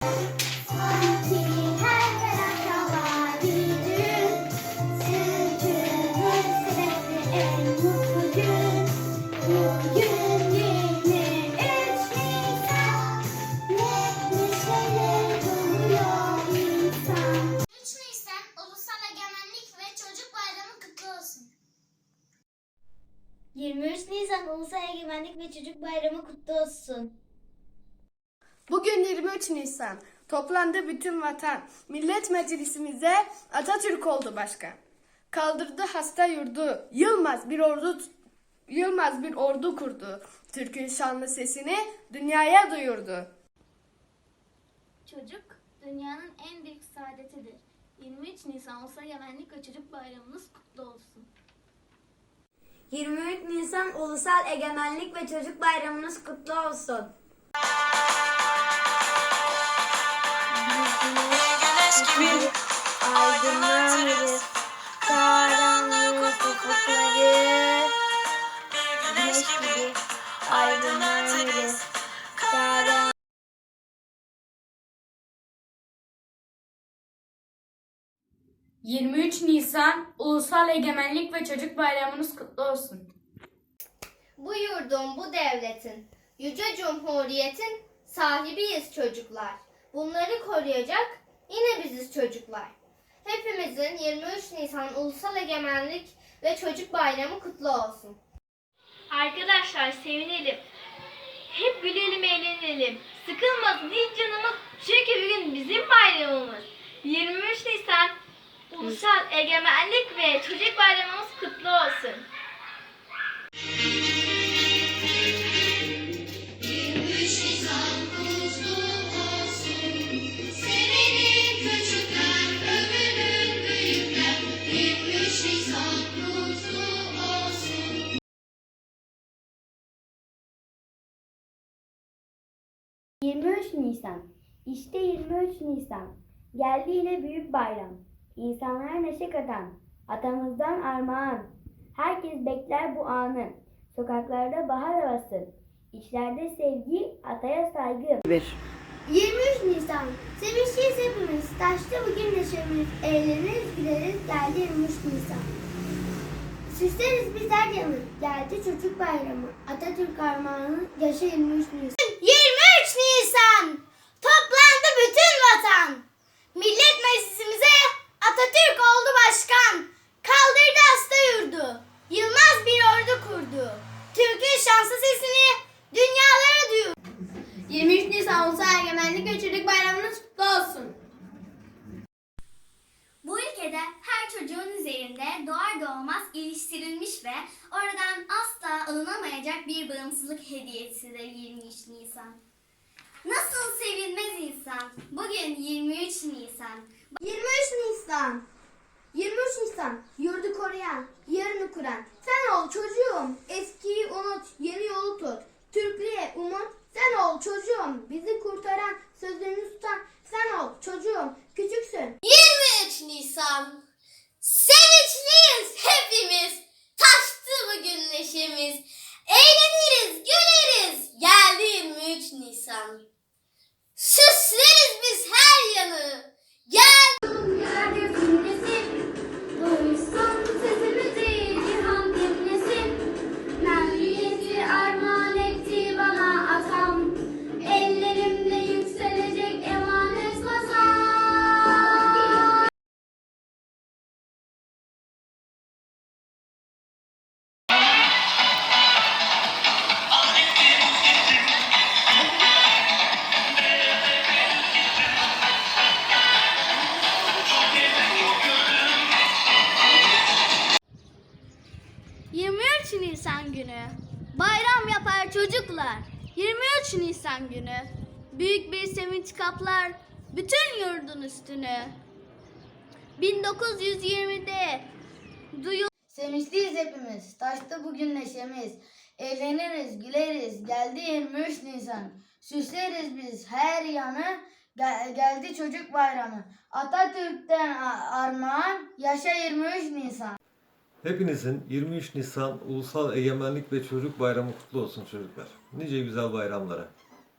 23 Nisan Ne neşeyle doluyor insan 3 Nisan Ulusal Egemenlik ve Çocuk Bayramı kutlu olsun. 23 Nisan Ulusal Egemenlik ve Çocuk Bayramı kutlu olsun. Bugün 23 Nisan. Toplandı bütün vatan. Millet Meclisimize Atatürk oldu başkan. Kaldırdı hasta yurdu. Yılmaz bir ordu Yılmaz bir ordu kurdu. Türk'ün şanlı sesini dünyaya duyurdu. Çocuk dünyanın en büyük saadetidir. 23 Nisan Ulusal Egemenlik ve Çocuk Bayramınız kutlu olsun. 23 Nisan Ulusal Egemenlik ve Çocuk Bayramınız kutlu olsun. Aydınlanırız karanlık ufukları güneş gibi aydınlanırız karanlık 23 Nisan Ulusal Egemenlik ve Çocuk Bayramınız kutlu olsun. Bu yurdun, bu devletin, yüce cumhuriyetin sahibiyiz çocuklar. Bunları koruyacak yine biziz çocuklar. Hepimizin 23 Nisan Ulusal Egemenlik ve Çocuk Bayramı kutlu olsun. Arkadaşlar sevinelim. Hep gülelim eğlenelim. Sıkılmasın hiç canımız. Çünkü bugün bizim bayramımız. 23 Nisan Ulusal Egemenlik ve Çocuk Bayramımız kutlu olsun. Nisan. İşte 23 Nisan. Geldi yine büyük bayram. İnsanlara neşe katan. Atamızdan armağan. Herkes bekler bu anı. Sokaklarda bahar havası. İçlerde sevgi, ataya saygı. 23 Nisan. Sevinçliyiz hepimiz. Taşta bugün neşemiz. Eğleniriz, güleriz. Geldi 23 Nisan. Süsleriz biz her yanı. Geldi çocuk bayramı. Atatürk armağanı. Yaşa 23 Nisan. 23 Nisan. Toplandı bütün vatan. Millet meclisimize Atatürk oldu başkan. Kaldırdı hasta yurdu. Yılmaz bir ordu kurdu. Türk'ün şanslı sesini dünyalara duyurdu. 23 Nisan Ulusal Egemenlik ve Çocuk Bayramınız kutlu olsun. Bu ülkede her çocuğun üzerinde doğar doğmaz iliştirilmiş ve oradan asla alınamayacak bir bağımsızlık hediyesidir 23 Nisan. Nasıl sevinmez insan? Bugün 23 Nisan. 23 Nisan. 23 Nisan. Yurdu koruyan, yarını kuran. Sen ol çocuğum. Eskiyi unut, yeni yolu tut. Türklüğe umut. Sen ol çocuğum. Bizi kurtaran, sözlerini tutan. Sen ol çocuğum. Küçüksün. 23 Nisan. Sevinçliyiz hepimiz. Taştı bugün neşemiz. Eğleniriz, güleriz. Geldi 23 Nisan. Süsleriz biz her yanı. Gel. Nisan günü. Bayram yapar çocuklar. 23 Nisan günü. Büyük bir sevinç kaplar bütün yurdun üstünü. 1920'de duyul Sevinçliyiz hepimiz. Taştı bugün neşemiz. Eğleniriz, güleriz. Geldi 23 Nisan. Süsleriz biz her yanı. Gel- geldi çocuk bayramı. Atatürk'ten armağan. Yaşa 23 Nisan. Hepinizin 23 Nisan Ulusal Egemenlik ve Çocuk Bayramı kutlu olsun çocuklar. Nice güzel bayramlara.